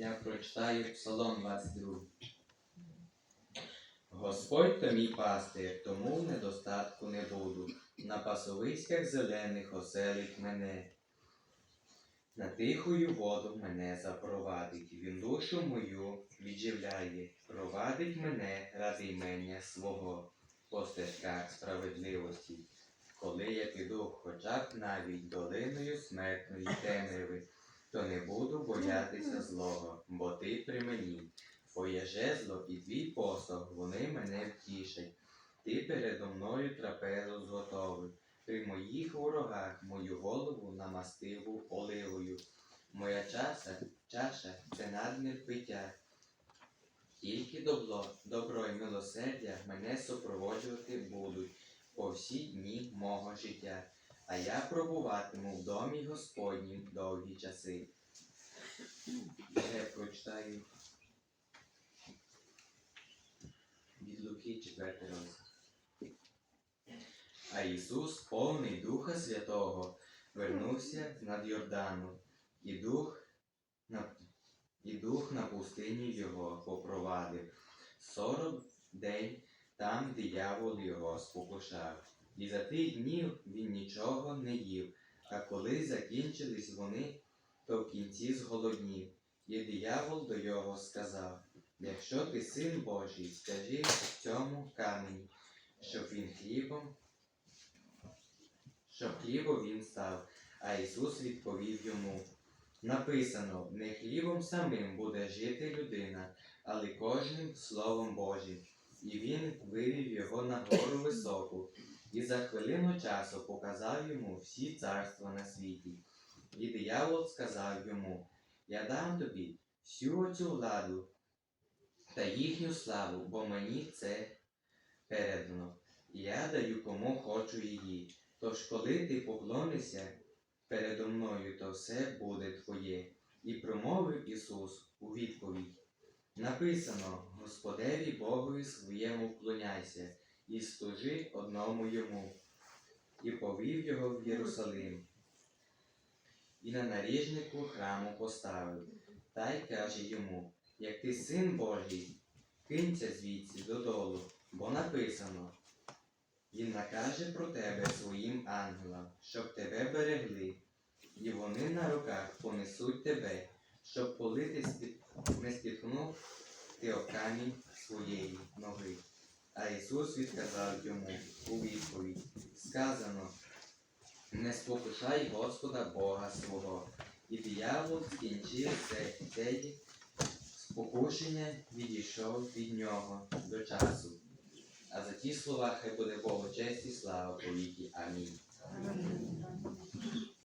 Я прочитаю Псалом 22. Господь то мій пастир, тому в недостатку не буду. На пасовиськах зелених оселить мене. На тихую воду мене запровадить, він душу мою відживляє, провадить мене ради імення свого по стежках справедливості. Коли я піду хоча б навіть долиною смертної темряви, то не буду боятися злого, бо ти при мені. Твоє жезло і твій посох, вони мене втішать. Ти передо мною трапезу зготовив. При моїх ворогах мою голову намастиву оливою. Моя чаша, чаша це надмір пиття. Тільки добро, добро і милосердя мене супроводжувати будуть по всі дні мого життя, а я пробуватиму в домі Господнім довгі часи. Я прочитаю від Луки 4 розділ. А Ісус, повний Духа Святого, вернувся над Йордану, і дух на, і дух на пустині його попровадив. Сорок день там диявол його спокушав. І за тих днів він нічого не їв, а коли закінчились вони, то в кінці зголоднів. І диявол до його сказав: Якщо ти син Божий, скажи цьому камені, щоб він хлібом, щоб хлібом він став. А Ісус відповів йому: Написано, не хлібом самим буде жити людина, але кожним Словом Божим. І він вивів його на гору високу, і за хвилину часу показав йому всі царства на світі. І диявол сказав йому: Я дам тобі всю оцю владу та їхню славу, бо мені це передано. І я даю кому хочу її. Тож, коли ти поклонишся передо мною, то все буде твоє. І промовив Ісус у відповідь. Написано, Господеві Богові своєму вклоняйся, і служи одному йому. І повів його в Єрусалим. І на наріжнику храму поставив, та й каже йому, як ти син Божий, кинься звідси додолу, бо написано. Він накаже про тебе своїм ангелам, щоб тебе берегли, і вони на руках понесуть тебе, щоб полити не спіткнув ти об камінь своєї ноги. А Ісус відказав йому у відповідь: сказано, не спокушай Господа Бога свого. І диявол скінчив це цей спокушення відійшов від нього до часу. А за ті слова хай буде Богу честь і слава повіки. Амінь.